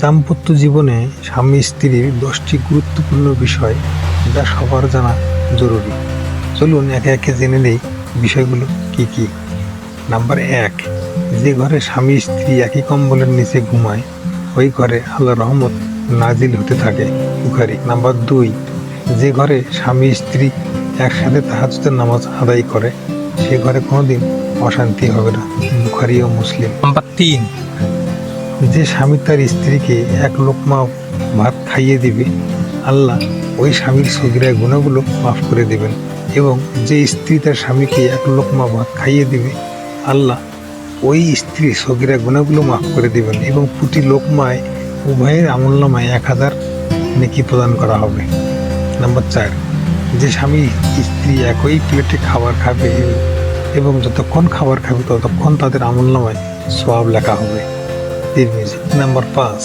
দাম্পত্য জীবনে স্বামী স্ত্রীর দশটি গুরুত্বপূর্ণ বিষয় যা সবার জানা জরুরি। চলুন একে একে জেনে নেই বিষয়গুলো কি কি। নাম্বার এক, যে ঘরে স্বামী স্ত্রী একই কম্বলের নিচে ঘুমায়, ওই ঘরে আল্লাহ রহমত নাজিল হতে থাকে, বুখারি। নাম্বার দুই, যে ঘরে স্বামী স্ত্রী একসাথে তাহাজুদের নামাজ আদায় করে, সে ঘরে কোনোদিন অশান্তি হবে না, বুখারি ও মুসলিম। নাম্বার তিন যে স্বামী তার স্ত্রীকে এক লোকমা ভাত খাইয়ে দিবে, আল্লাহ ওই স্বামীর সগিরায় গুণাগুলো মাফ করে দেবেন। এবং যে স্ত্রী তার স্বামীকে এক লোকমা ভাত খাইয়ে দিবে, আল্লাহ ওই স্ত্রী সগিরা গুণাগুলো মাফ করে দেবেন এবং প্রতি লোকমায়, উভয়ের আমলনামায় এক হাজার নেকি প্রদান করা হবে। নাম্বার চার, যে স্বামী স্ত্রী একই প্লেটে খাবার খাবে এবং যতক্ষণ খাবার খাবে ততক্ষণ তাদের আমলনামায় সওয়াব লেখা হবে। তিরমিজি নাম্বার পাঁচ,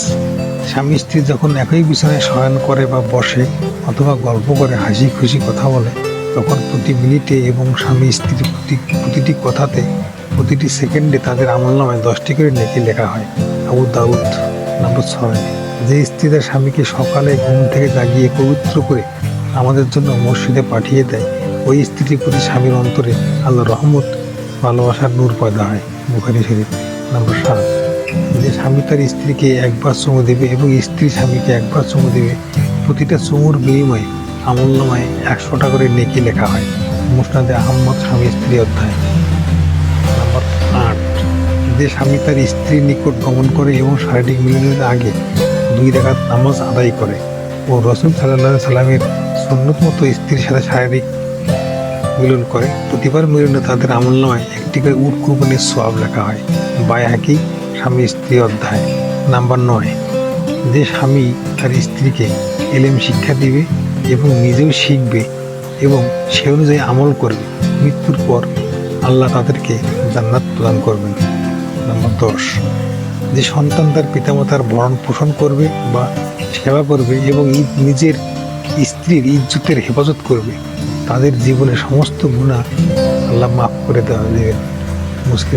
স্বামী স্ত্রী যখন একই বিছানায় শয়ন করে বা বসে অথবা গল্প করে, হাসি খুশি কথা বলে, তখন প্রতি মিনিটে এবং স্বামী স্ত্রীর প্রতি, প্রতিটি কথাতে প্রতিটি সেকেন্ডে তাদের আমল নামায় দশটি করে নেকি লেখা হয়। আবু দাউদ নাম্বার ছয়, যে স্ত্রী তার স্বামীকে সকালে ঘুম থেকে জাগিয়ে পবিত্র করে আমাদের জন্য মসজিদে পাঠিয়ে দেয়, ওই স্ত্রীর প্রতি স্বামীর অন্তরে আল্লাহ রহমত, ভালোবাসার নূর পয়দা হয়। বুখারি শরীফ নাম্বার সাত। যে স্বামী তার স্ত্রীকে একবার চুমু দেবে এবং স্ত্রী স্বামীকে একবার চুমু দেবে, প্রতিটা চুমুর বিনিময়ে আমল নামায় একশো টাকা করে নেকি লেখা হয়। মুসনাদে আহম্মদ স্বামী স্ত্রী অধ্যায়। নাম্বার আট। যে স্বামী তার স্ত্রীর নিকট গমন করে এবং শারীরিক মিলনের আগে দুই রাকাত নামাজ আদায় করে ও রসুল সাল্লাহ সাল্লামের সন্ন্যত মতো স্ত্রীর সাথে শারীরিক মিলন করে, প্রতিবার মিলনে তাদের আমল একটি করে উট কুরবানির সোয়াব লেখা হয়। বায় হাকি স্বামী স্ত্রী অধ্যায় নাম্বার নয়। যে স্বামী তার স্ত্রীকে এলেম শিক্ষা দিবে এবং নিজেও শিখবে এবং সে অনুযায়ী আমল করবে, মৃত্যুর পর আল্লাহ তাদেরকে জান্নাত প্রদান করবেন। নাম্বার দশ, যে সন্তান তার পিতামাতার ভরণ পোষণ করবে বা সেবা করবে এবং নিজের স্ত্রীর ইজ্জতের হেফাজত করবে, তাদের জীবনে সমস্ত গুণা আল্লাহ মাফ করে দেওয়া দেবেন। মুসলিম